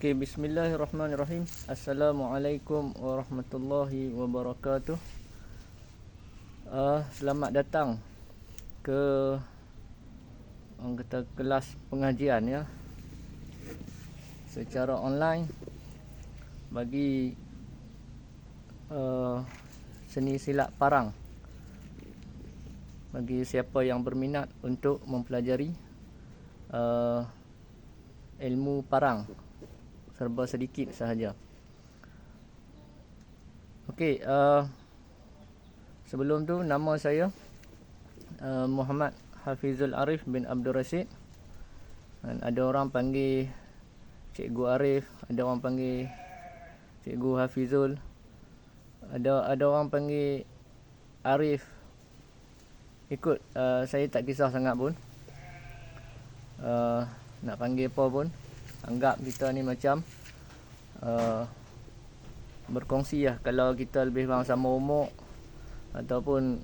Okey, bismillahirrahmanirrahim. Assalamualaikum warahmatullahi wabarakatuh. Uh, selamat datang ke orang kata kelas pengajian ya. Secara online bagi uh, seni silat parang. Bagi siapa yang berminat untuk mempelajari uh, ilmu parang serba sedikit sahaja. Okey, uh, sebelum tu nama saya uh, Muhammad Hafizul Arif bin Abdul Rashid. Dan ada orang panggil Cikgu Arif, ada orang panggil Cikgu Hafizul. Ada ada orang panggil Arif. Ikut uh, saya tak kisah sangat pun. Uh, nak panggil apa pun anggap kita ni macam uh, berkongsi lah. Kalau kita lebih kurang sama umur ataupun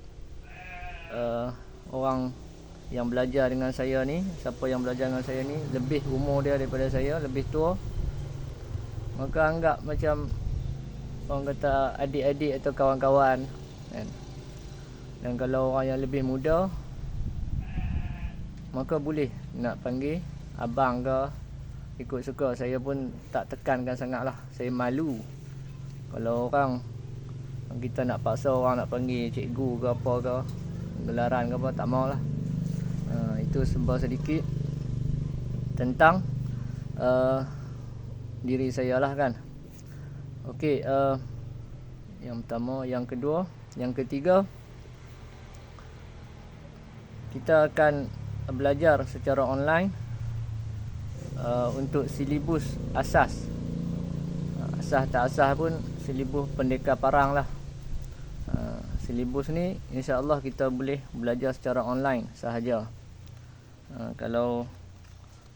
uh, orang yang belajar dengan saya ni siapa yang belajar dengan saya ni lebih umur dia daripada saya lebih tua maka anggap macam orang kata adik-adik atau kawan-kawan kan? Dan kalau orang yang lebih muda maka boleh nak panggil abang ke ikut suka saya pun tak tekankan sangat lah saya malu kalau orang kita nak paksa orang nak panggil cikgu ke apa ke gelaran ke apa tak mau lah uh, itu sebab sedikit tentang uh, diri saya lah kan. Ok uh, yang pertama yang kedua yang ketiga kita akan belajar secara online uh, untuk silibus asas. Uh, asas tak asas pun silibus pendekar parang lah. Uh, silibus ni insyaAllah kita boleh belajar secara online sahaja. Uh, kalau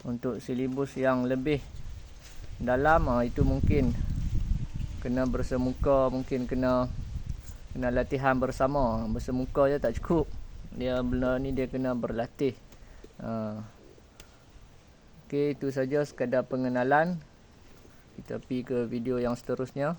untuk silibus yang lebih dalam uh, itu mungkin kena bersemuka mungkin kena kena latihan bersama. Bersemuka je tak cukup. Dia benda ni dia kena berlatih. Uh, Okey, itu saja sekadar pengenalan. Kita pergi ke video yang seterusnya.